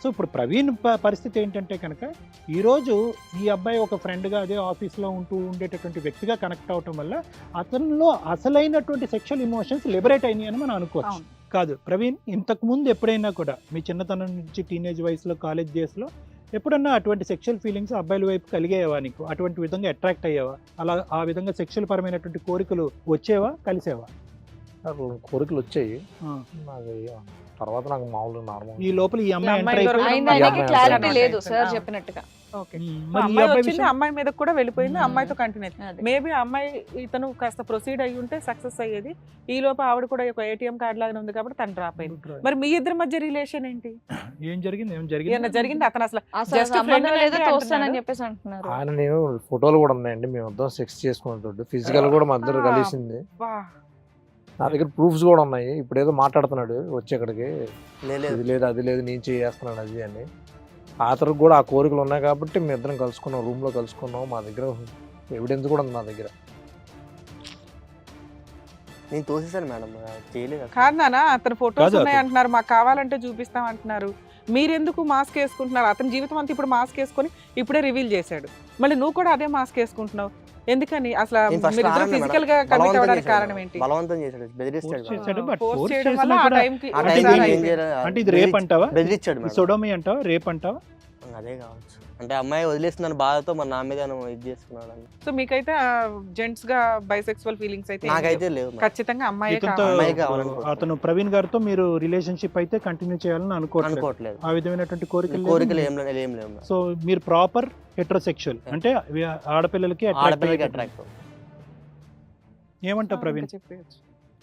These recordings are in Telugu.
సో ఇప్పుడు ప్రవీణ్ ప- పరిస్థితి ఏంటంటే కనుక ఈరోజు ఈ అబ్బాయి ఒక ఫ్రెండ్గా అదే ఆఫీస్లో ఉంటూ ఉండేటటువంటి వ్యక్తిగా కనెక్ట్ అవటం వల్ల అతనిలో అసలైనటువంటి సెక్షువల్ ఇమోషన్స్ లిబరేట్ అయినాయి అని మనం అనుకోవచ్చు. కాదు ప్రవీణ్ ఇంతకు ముందు ఎప్పుడైనా కూడా మీ చిన్నతనం నుంచి టీనేజ్ వయసులో కాలేజ్ డేస్లో ఎప్పుడన్నా అటువంటి సెక్షువల్ ఫీలింగ్స్ అబ్బాయిల వైపు కలిగేవా నీకు? అటువంటి విధంగా అట్రాక్ట్ అయ్యేవా? అలా ఆ విధంగా సెక్షువల్ పరమైనటువంటి కోరికలు వచ్చేవా? కలిసేవా? కోరికలు వచ్చాయి. తర్వాత నాకు మామూలు నార్మల్ ఈ లోపల ఈ అమ్మాయి ఎంటర్ అమ్మాయి అయిపోయి దొరకడం ఆయన ఈ ఆయనకి అమ్మాయి క్లారిటీ లేదు సార్. చెప్పినట్టుగా. ఓకే. ఉమ్, సో మరి ఈ అమ్మాయి అబ్బాయి వచ్చింది అమ్మాయి మీద కూడా వెళ్ళిపోయింది మ్మ్. అమ్మాయితో కంటిన్యూ. మేబీ అమ్మాయి ఇతను కాస్త ప్రొసీడ్ అయ్యి ఉంటే సక్సెస్ అయ్యేది. ఈ లోపు ఆవిడ కూడా ఒక ఏటీఎం కార్డ్ లాగానే ఉంది కాబట్టి తను డ్రాప్ అయింది. మరి మీ ఇద్దరి మధ్య రిలేషన్ ఏంటి? ఏం జరిగింది? ఏం ఏమన్నా జరిగింది? జరిగింది అతను అసలు లాంటి తోస్తానని. చెప్పేసి అంటున్నారు. ఆయన నేను ఫోటోలు కూడా ఉన్నాయండి. మేము ఇద్దరం సెక్స్ చేసుకుంటుంటే ఫిజికల్ కూడా మా ఇద్దరు. కలిసింది. నా దగ్గర ప్రూఫ్స్ కూడా ఉన్నాయి. ఇప్పుడు ఏదో మాట్లాడుతున్నాడు వచ్చి ఇక్కడికి లేదు. ఇది లేదు అది లేదు నేను చేస్తున్నాను అది అని. అతనికి కూడా ఆ కోరికలు ఉన్నాయి కాబట్టి మేము ఇద్దరం కలుసుకున్నాం రూమ్లో కలుసుకున్నాం మా దగ్గర ఎవిడెన్స్ కూడా ఉంది నా దగ్గర. నేను తోసేసాను మేడం చేయలేదు. కాదు అతను ఫొటోస్ ఉన్నాయి అంటున్నారు మాకు కావాలంటే చూపిస్తాం అంటున్నారు. మీరెందుకు మాస్క్ వేసుకుంటున్నారు? అతని జీవితం అంతా ఇప్పుడు మాస్క్ వేసుకొని ఇప్పుడే రివీల్ చేశాడు. మళ్ళీ నువ్వు కూడా అదే మాస్క్ వేసుకుంటున్నావు. ఎందుకని? అసలు నేను first మీరు రానన్నా ఫిజికల్గా. కమిట్ చేశాడు కారణం. ఏంటి బలవంతం చేశాడు బెదిరిస్తాడు Force force చేయడం చేసినా వల్ల ఆ టైంకి ఆ అంటే ఇది- రేప్ అంటావా? బెదిరించాడు. సొడోమి అంటావా? రేప్ అంటావా? అదే కావచ్చు అంటే అమ్మాయి వదిలేస్తున్నాను బాధతో మరి నా మీద ఇది చేసుకున్నాడు అని. సో మీకైతే జెంట్స్గా బైసెక్సువల్ ఫీలింగ్స్ అయితే నాకైతే లేవు. ఖచ్చితంగా అమ్మాయి ఇతనితో అమ్మాయి. అతను ప్రవీణ్ గారితో మీరు రిలేషన్షిప్ అయితే కంటిన్యూ చేయాలని అనుకోవట్లేదు అనుకోవట్లేదు ఆ విధమైనటువంటి కోరికలు కోరికలు లేవు. ఏం లేవు ఏం లేవు. సో మీరు ప్రాపర్ హెట్రోసెక్షువల్ అంటే వి- ఆడపిల్లలకి attract ఆడపిల్లకి అట్రాక్ట్ ఏమంటావు ప్రవీణ్ చెప్పేయచ్చు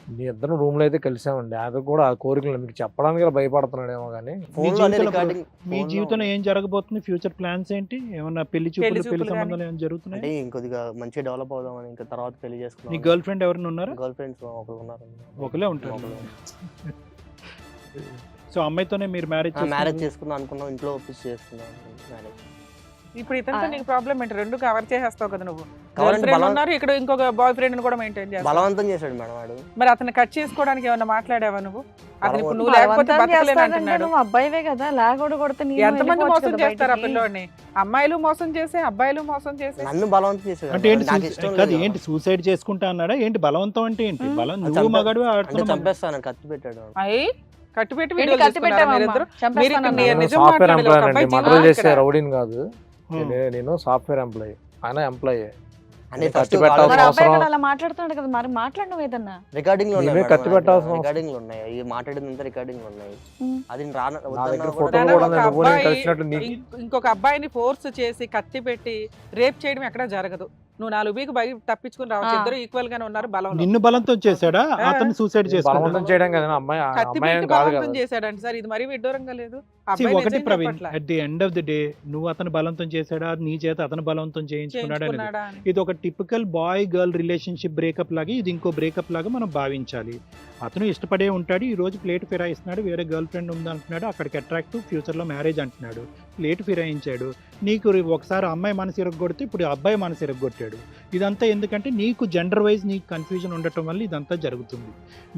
మీ ఇద్దరం రూమ్లో అయితే కలిసామండి. అది కూడా ఆ కోరికలు మీకు చెప్పడానికి భయపడుతున్నాడేమో కానీ అనే జీవితంలో మీ జీవితంలో ఏం జరగబోతుంది? ఫ్యూచర్ ప్లాన్స్ ఏంటి? ఏమన్నా పెళ్ళి చూపులు పెళ్ళి చూపులు సంబంధాలు ఏమైనా అంటే జరుగుతున్నాయి ఇంకొద్దిగా మంచిగా డెవలప్ అవుదామని ఇంకా తర్వాత పెళ్ళి చేసుకున్నాం గర్ల్ ఫ్రెండ్ ఎవరైనా ఉన్నారా? గర్ల్ ఫ్రెండ్స్ ఒకరు ఉన్నారు ఒకలే ఉంటారు. ఒకరు. సో అమ్మాయితోనే మీరు మ్యారేజ్ మ్యారేజ్ చేసుకుందాం అనుకున్నాం. ఇంట్లో ఒప్పించి చేసుకున్నాం మ్యారేజ్ ఇప్పుడు ఇతనితో ఆ. నీకు ప్రాబ్లం ఏంటి? రెండు కవర్ చేసేస్తావు కదా నువ్వు. కావాలంటే ఉన్నారు ఇక్కడ ఇంకొక బాయ్ ఫ్రెండ్ కూడా మెయింటైన్ చేస్తావు బలవంతం చేశాడు మేడం వాడు. మరి అతను కట్ చేసుకోవడానికి ఏమన్నా మాట్లాడావా నువ్వు? అతను ఇప్పుడు నువ్వు లేకపోతే బలవంతం బతకలేను చేస్తాడంటే అంటున్నాడు. నువ్వు అబ్బాయివే కదా లాగోడు కొడితే నేను ఎంతమంది మోసం చేస్తారు ఆ. పిల్లోడిని? అమ్మాయిలు మోసం చేసి అబ్బాయిలు మోసం చేసి. నన్ను బలవంతం చేశాడు అంటే ఏంటి నాకు సూ- ఇష్టం కాదు లేదు. ఏంటి సూసైడ్ చేసుకుంటా అన్నాడా? ఏంటి బలవంతం అంటే ఏంటి? మ్మ్. బలం నువ్వు చంపే- మగాడు అంటే చంపేస్తాను కత్తి పెట్టాడు వాడు. అయ్యి కట్టుపెట్టి? మీరు ఇక్కడ చంపేస్తానన్నా? నేను నిజం సాఫ్ట్వేర్ మాట్లాడేది ఒక ఎంప్లాయ్ అబ్బాయి మర్డర్ చేసే ఇక్కడ. రౌడీని కాదు. నేను సాఫ్ట్వేర్ ఎంప్లాయీ ఆయన ఎంప్లాయీ పెట్టాల్సిన అవసరం- అలా మాట్లాడుతున్నాడు కదా మరి మాట్లాడడం ఏదన్నా? రికార్డింగ్లో ఉన్నాయి పెట్టాల్సిన రికార్డింగ్లో ఉన్నాయి. ఈ రికార్డింగ్లో ఉన్నాయి. అది రాన కూడా- నేను ఇంకొక అబ్బాయిని ఫోర్స్ చేసి కత్తి పెట్టి రేప్ చేయడం ఎక్కడ జరగదు. నువ్వు నాలుగు వీక్ బయట తప్పించుకుని రావచ్చు. ఇద్దరు ఈక్వల్ గానే ఉన్నారు బలం నిన్ను బలంతో చేశాడా. అతను సూసైడ్ చేసుకున్నాడు బలవంతం చేయడం కదా అమ్మాయి కత్తి అమ్మాయి పెట్టి ఏం కాదు బలవంతం కదా. చేశాడంట సార్. ఇది మరీ విడ్డూరంగా లేదు. ఆ See, అబ్బాయి ఒకటి Praveen. At the end of the day నువ్వు అతను బలవంతం చేశాడా? నీ చేత అతను బలవంతం చేయించుకున్నాడు అనేది. చేయించుకున్నాడా అని. ఇది ఒక typical boy girl relationship breakup లాగా ఇది ఇంకో బ్రేకప్ లాగా మనం భావించాలి. అతను ఇష్టపడే ఉంటాడు ఈ రోజు ప్లేట్ ఫిరాయిస్తున్నాడు వేరే గర్ల్ ఫ్రెండ్ ఉందంటున్నాడు అక్కడికి అట్రాక్ట్ ఫ్యూచర్లో మ్యారేజ్ అంటున్నాడు ప్లేట్ ఫిరాయించాడు. నీకు ఒకసారి అమ్మాయి మనసు ఇరగొడితే ఇప్పుడు ఈ అబ్బాయి మనసు ఇరగొట్టాడు. ఇదంతా ఎందుకంటే నీకు జెండర్ వైజ్ నీకు కన్ఫ్యూజన్ ఉండటం వల్ల ఇదంతా జరుగుతుంది.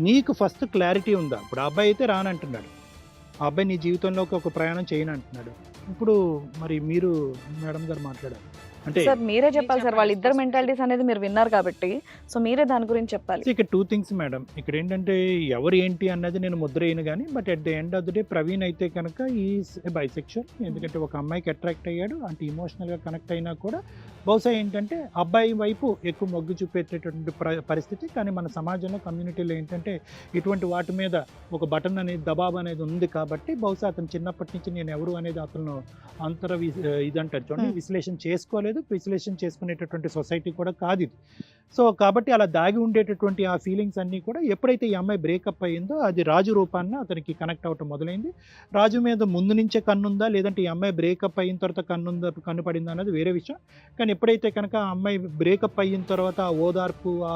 నీకు ఫస్ట్ క్లారిటీ ఉందా? ఇప్పుడు ఆ అబ్బాయి అయితే రానంటున్నాడు. ఆ అబ్బాయి నీ జీవితంలోకి ఒక ప్రయాణం చేయను అంటున్నాడు ఇప్పుడు మరి మీరు మేడం గారు మాట్లాడారు. అంటే సార్ మీరే చెప్పాలి సార్ చెప్పండి. వాళ్ళ మెంటాలిటీస్ అనేది మీరు విన్నారు కాబట్టి. సో మీరే దాని గురించి చెప్పాలి. ఇక్కడ టూ థింగ్స్ మేడం ఇక్కడ ఏంటంటే ఎవరు ఏంటి అన్నది నేను ముద్రేయను కానీ but at the end of the day Praveen అయితే కనుక ఈ బైసెక్షువల్ ఎందుకంటే ఒక అమ్మాయికి అట్రాక్ట్ అయ్యాడు అంటే ఇమోషనల్గా కనెక్ట్ అయినా కూడా. బహుశా ఏంటంటే అబ్బాయి వైపు ఎక్కువ మొగ్గు చూపేటటువంటి ప్ర- పరిస్థితి. కానీ మన సమాజంలో కమ్యూనిటీలో ఏంటంటే ఇటువంటి వాటి మీద ఒక బటన్ అనేది దబాబ్ అనేది ఉంది కాబట్టి బహుశా అతను చిన్నప్పటి నుంచి నేను ఎవరు అనేది అతను అంతర ఇదంటారు చూడండి. విశ్లేషణ చేసుకోలేదు. విశ్లేషణ చేసుకునేటటువంటి సొసైటీ కూడా కాదు ఇది. సో కాబట్టి అలా దాగి ఉండేటటువంటి ఆ ఫీలింగ్స్ అన్నీ కూడా ఎప్పుడైతే ఈ అమ్మాయి బ్రేకప్ అయ్యిందో అది రాజు రూపాన్ని అతనికి కనెక్ట్ అవ్వటం మొదలైంది. రాజు మీద ముందు నుంచే కన్నుందా? లేదంటే ఈ అమ్మాయి బ్రేకప్ అయిన తర్వాత కన్నుందా కన్ను పడిందా అనేది వేరే విషయం. కానీ ఎప్పుడైతే కనుక ఆ అమ్మాయి బ్రేకప్ అయిన తర్వాత ఆ ఓదార్పు ఆ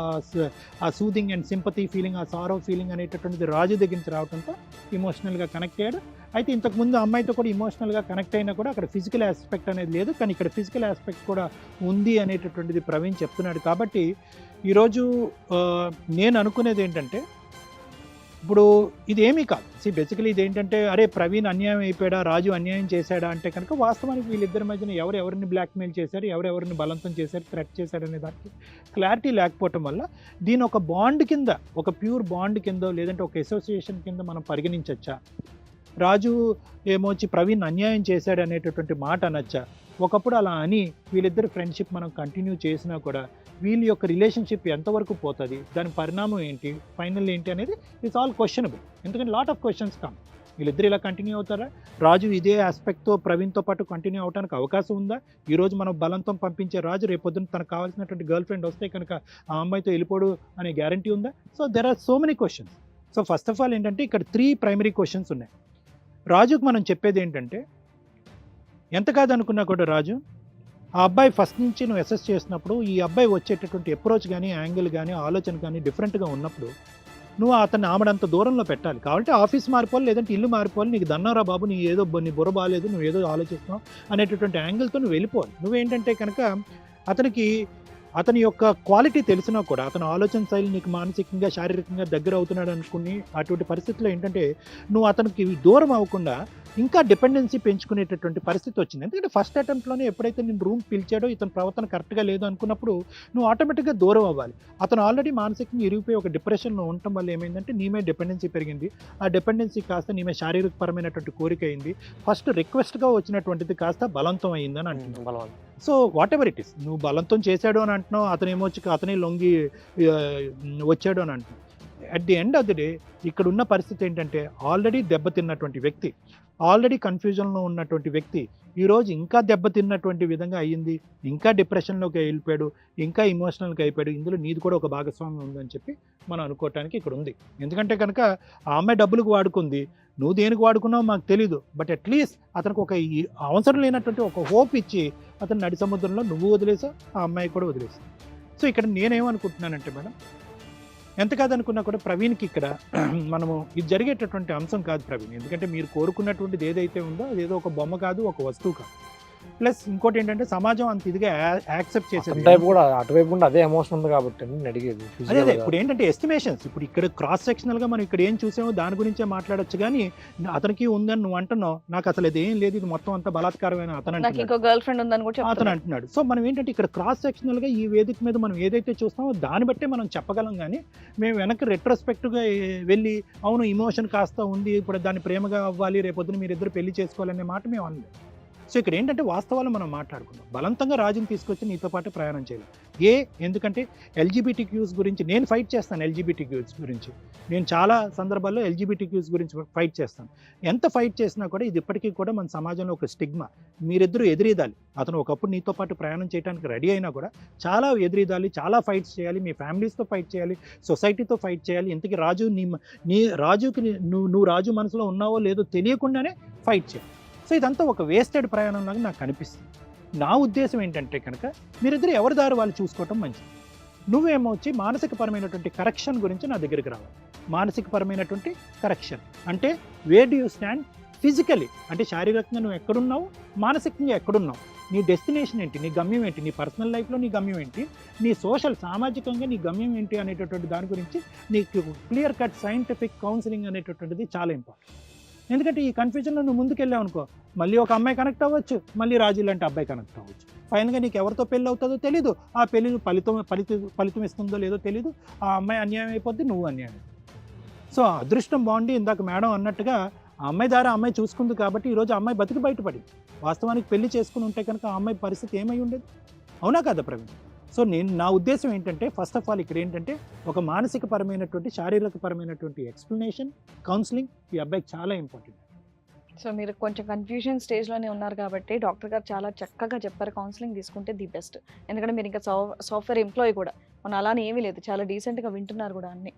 ఆ సూదింగ్ అండ్ సింపతి ఫీలింగ్ ఆ సారో ఫీలింగ్ అనేటటువంటిది రాజు దగ్గర నుంచి రావడంతో ఇమోషనల్గా కనెక్ట్ అయ్యాడు. అయితే ఇంతకుముందు అమ్మాయితో కూడా ఇమోషనల్గా కనెక్ట్ అయినా కూడా అక్కడ ఫిజికల్ ఆస్పెక్ట్ అనేది లేదు. కానీ ఇక్కడ ఫిజికల్ ఆస్పెక్ట్ కూడా ఉంది అనేటటువంటిది ప్రవీణ్ చెప్తున్నాడు. కాబట్టి ఈరోజు నేను అనుకునేది ఏంటంటే ఇప్పుడు ఇది ఏమీ కాదు. సి బేసికలీ ఇది ఏంటంటే అరే ప్రవీణ్ అన్యాయం అయిపోయాడా రాజు అన్యాయం చేశాడా అంటే కనుక వాస్తవానికి వీళ్ళిద్దరి మధ్యన ఎవరు ఎవరిని బ్లాక్మెయిల్ చేశారు ఎవరెవరిని బలవంతం చేశారు థ్రెట్ చేశారు అనే దానికి క్లారిటీ లేకపోవటం వల్ల దీని ఒక బాండ్ కింద ఒక ప్యూర్ బాండ్ కింద లేదంటే ఒక అసోసియేషన్ కింద మనం పరిగణించవచ్చా రాజు ఏమొచ్చి ప్రవీణ్ అన్యాయం చేశాడు అనేటటువంటి మాట అనొచ్చా? ఒకప్పుడు అలా అని వీళ్ళిద్దరు ఫ్రెండ్షిప్ మనం కంటిన్యూ చేసినా కూడా వీళ్ళ యొక్క రిలేషన్షిప్ ఎంతవరకు పోతుంది దాని పరిణామం ఏంటి ఫైనల్ ఏంటి అనేది ఇట్స్ ఆల్ క్వశ్చనబుల్ ఎందుకంటే లాట్ ఆఫ్ క్వశ్చన్స్ కమ్ వీళ్ళిద్దరు ఇలా కంటిన్యూ అవుతారా? రాజు ఇదే ఆస్పెక్ట్తో ప్రవీణ్తో పాటు కంటిన్యూ అవడానికి అవకాశం ఉందా? ఈరోజు మనం బలంతో పంపించే రాజు రేపొద్దున తనకు కావాల్సినటువంటి గర్ల్ ఫ్రెండ్ వస్తే కనుక ఆ అమ్మాయితో వెళ్ళిపోడు అనే గ్యారంటీ ఉందా? So there are so many questions so first of all ఏంటంటే ఇక్కడ త్రీ ప్రైమరీ క్వశ్చన్స్ ఉన్నాయి. రాజుకు మనం చెప్పేది ఏంటంటే ఎంత కాదనుకున్నా కూడా రాజు ఆ అబ్బాయి ఫస్ట్ నుంచి నువ్వు అసెస్ చేసినప్పుడు ఈ అబ్బాయి వచ్చేటటువంటి అప్రోచ్ కానీ యాంగిల్ కానీ ఆలోచన కానీ డిఫరెంట్గా ఉన్నప్పుడు నువ్వు అతన్ని ఆమెడంత దూరంలో పెట్టాలి. కాబట్టి ఆఫీస్ మారిపోవాలి లేదంటే ఇల్లు మారిపోవాలి. నీకు దన్నారా బాబు నీ ఏదో నీ బుర్ర బాగాలేదు నువ్వు ఏదో ఆలోచిస్తున్నావు అనేటటువంటి యాంగిల్తో నువ్వు వెళ్ళిపోవాలి. నువ్వేంటంటే కనుక అతనికి అతని యొక్క క్వాలిటీ తెలిసినా కూడా అతని ఆలోచన శైలి నీకు మానసికంగా శారీరకంగా దగ్గర అవుతున్నాడు అనుకుని అటువంటి పరిస్థితుల్లో ఏంటంటే నువ్వు అతనికి దూరం అవ్వకుండా ఇంకా డిపెండెన్సీ పెంచుకునేటటువంటి పరిస్థితి వచ్చింది. ఎందుకంటే ఫస్ట్ అటెంప్ట్లోనే ఎప్పుడైతే నేను రూమ్ పిలిచాడో ఇతని ప్రవర్తన కరెక్ట్గా లేదు అనుకున్నప్పుడు నువ్వు ఆటోమేటిక్గా దూరం అవ్వాలి. అతను ఆల్రెడీ మానసికంగా ఇరిగిపోయి ఒక డిప్రెషన్లో ఉండటం వల్ల ఏమైందంటే నీ మీద డిపెండెన్సీ పెరిగింది. ఆ డిపెండెన్సీ కాస్త నీ మీద శారీరకపరమైనటువంటి కోరిక అయింది. ఫస్ట్ రిక్వెస్ట్గా వచ్చినటువంటిది కాస్త బలవంతం అయిందని అంటున్నాను. బలవంతం. So whatever it is. నువ్వు బలంతం చేశాడు అని అంటున్నావు అతను ఏమొచ్చి అతనే లొంగి వచ్చాడు అని అంటున్నావు. At the end of the day ఇక్కడ ఉన్న పరిస్థితి ఏంటంటే ఆల్రెడీ దెబ్బతిన్నటువంటి వ్యక్తి ఆల్రెడీ కన్ఫ్యూజన్లో ఉన్నటువంటి వ్యక్తి ఈరోజు ఇంకా దెబ్బతిన్నటువంటి విధంగా అయ్యింది ఇంకా డిప్రెషన్లోకి వెళ్ళిపోయాడు ఇంకా ఇమోషనల్గా అయిపోయాడు ఇందులో నీది కూడా ఒక భాగస్వామ్యం ఉందని చెప్పి మనం అనుకోవటానికి ఇక్కడ ఉంది. ఎందుకంటే కనుక ఆ అమ్మాయి డబ్బులకు వాడుకుంది నువ్వు దేనికి వాడుకున్నావు మాకు తెలీదు బట్ అట్లీస్ట్ అతనికి ఒక ఈ- అవసరం లేనటువంటి ఒక హోప్ ఇచ్చి అతను నడి సముద్రంలో నువ్వు వదిలేసావు ఆ అమ్మాయి కూడా వదిలేసావు సో ఇక్కడ నేనేమనుకుంటున్నానంటే మేడం ఎంత కాదనుకున్నా కూడా ప్రవీణ్కి ఇక్కడ మనము ఇది జరిగేటటువంటి అంశం కాదు ప్రవీణ్. ఎందుకంటే మీరు కోరుకున్నటువంటిది ఏదైతే ఉందో అదేదో ఒక బొమ్మ కాదు ఒక వస్తువు కాదు. ప్లస్ ఇంకోటి ఏంటంటే సమాజం అంత ఇదిగా యాక్సెప్ట్ చేసేది టైప్ కూడా అటువైపు కూడా అదే ఎమోషన్ ఉంది కాబట్టి నేను అడిగేది అదే అదే. ఇప్పుడు ఏంటంటే ఎస్టిమేషన్స్ ఇప్పుడు ఇక్కడ క్రాస్ సెక్షనల్గా మనం ఇక్కడ ఏం చూసామో దాని గురించే మాట్లాడొచ్చు కానీ అతనికి ఉందని నువ్వు అంటున్నావు. నాకు అసలు ఇది ఏం లేదు ఇది మొత్తం అంతా బలాత్కారమైన అతను నాకు అంటున్నాడు. ఇంకో గర్ల్ ఫ్రెండ్ ఉందని కూడా అతను అంటున్నాడు. సో మనం ఏంటంటే ఇక్కడ క్రాస్ సెక్షనల్గా ఈ వేదిక మీద మనం ఏదైతే చూస్తామో దాన్ని బట్టే మనం చెప్పగలం కానీ మేము వెనక్కి రెట్రోస్పెక్ట్గా వెళ్ళి అవును ఇమోషన్ కాస్త ఉంది ఇప్పుడు దాన్ని ప్రేమగా అవ్వాలి రేపొద్దున మీరు ఇద్దరు పెళ్ళి చేసుకోవాలనే మాట మేము అనలేదు. సో ఇక్కడ ఏంటంటే వాస్తవాలు మనం మాట్లాడుకుందాం. బలవంతంగా రాజుని తీసుకొచ్చి నీతో పాటు ప్రయాణం చేయాలి. ఏ ఎందుకంటే ఎల్జీబీటీ క్యూస్ గురించి నేను ఫైట్ చేస్తాను ఎల్జీబీటీ క్యూస్ గురించి. నేను చాలా సందర్భాల్లో ఎల్జీబీటీ క్యూస్ గురించి ఫైట్ చేస్తాను. ఎంత ఫైట్ చేసినా కూడా ఇది ఇప్పటికీ కూడా మన సమాజంలో ఒక స్టిగ్మా మీరిద్దరూ ఎదురీదాలి. అతను ఒకప్పుడు నీతో పాటు ప్రయాణం చేయడానికి రెడీ అయినా కూడా చాలా ఎదురీదాలి చాలా ఫైట్స్ చేయాలి మీ ఫ్యామిలీస్తో ఫైట్ చేయాలి సొసైటీతో ఫైట్ చేయాలి. ఇంతకీ రాజు నీ నీ రాజుకి నువ్వు నువ్వు రాజు మనసులో ఉన్నావో లేదో తెలియకుండానే ఫైట్ చేయాలి. సో ఇదంతా ఒక వేస్టెడ్ ప్రయాణం లాగా నాకు కనిపిస్తుంది నా ఉద్దేశం ఏంటంటే కనుక మీరిద్దరు ఎవరి దారి వాళ్ళు చూసుకోవటం మంచిది. నువ్వేమో వచ్చి మానసిక పరమైనటువంటి కరెక్షన్ గురించి నా దగ్గరికి రావాలి. మానసిక పరమైనటువంటి కరెక్షన్ అంటే where do you stand physically అంటే శారీరకంగా నువ్వు ఎక్కడున్నావు? మానసికంగా ఎక్కడున్నావు? నీ డెస్టినేషన్ ఏంటి? నీ గమ్యం ఏంటి? నీ పర్సనల్ లైఫ్లో నీ గమ్యం ఏంటి? నీ సోషల్ సామాజికంగా నీ గమ్యం ఏంటి అనేటటువంటి దాని గురించి నీకు క్లియర్ కట్ సైంటిఫిక్ కౌన్సిలింగ్ అనేటటువంటిది చాలా ఇంపార్టెంట్ ఎందుకంటే ఈ కన్ఫ్యూజన్లో నువ్వు ముందుకెళ్ళావు అనుకో మళ్ళీ ఒక అమ్మాయి కనెక్ట్ అవ్వచ్చు మళ్ళీ రాజు లాంటి అబ్బాయి కనెక్ట్ అవ్వచ్చు. ఫైనల్గా నీకు ఎవరితో పెళ్ళి అవుతుందో తెలీదు. ఆ పెళ్ళి ఫలితం ఫలితం ఫలితం ఇస్తుందో లేదో తెలీదు. ఆ అమ్మాయి అన్యాయం అయిపోద్ది నువ్వు అన్యాయం సో అదృష్టం బాగుండి ఇందాక మేడం అన్నట్టుగా ఆ అమ్మాయి ద్వారా ఆ అమ్మాయి చూసుకుంది కాబట్టి ఈరోజు అమ్మాయి బతికి బయటపడి వాస్తవానికి పెళ్ళి చేసుకుని ఉంటే కనుక ఆ అమ్మాయి పరిస్థితి ఏమై ఉండేది? అవునా కదా ప్రవీణ్? సో నేను నా ఉద్దేశం ఏంటంటే ఫస్ట్ ఆఫ్ ఆల్ ఇక్కడ ఏంటంటే ఒక మానసిక పరమైనటువంటి శారీరక పరమైనటువంటి ఎక్స్ప్లెనేషన్ కౌన్సిలింగ్ ఈ అబ్బాయికి చాలా ఇంపార్టెంట్ సో మీరు కొంచెం కన్ఫ్యూజన్ స్టేజ్లోనే ఉన్నారు కాబట్టి డాక్టర్ గారు చాలా చక్కగా చెప్పారు కౌన్సిలింగ్ తీసుకుంటే ది బెస్ట్. ఎందుకంటే మీరు ఇంకా సాఫ్ట్వేర్ ఎంప్లాయీ కూడా. మన అలానే ఏమీ లేదు. చాలా డీసెంట్గా వింటున్నారు కూడా అన్ని.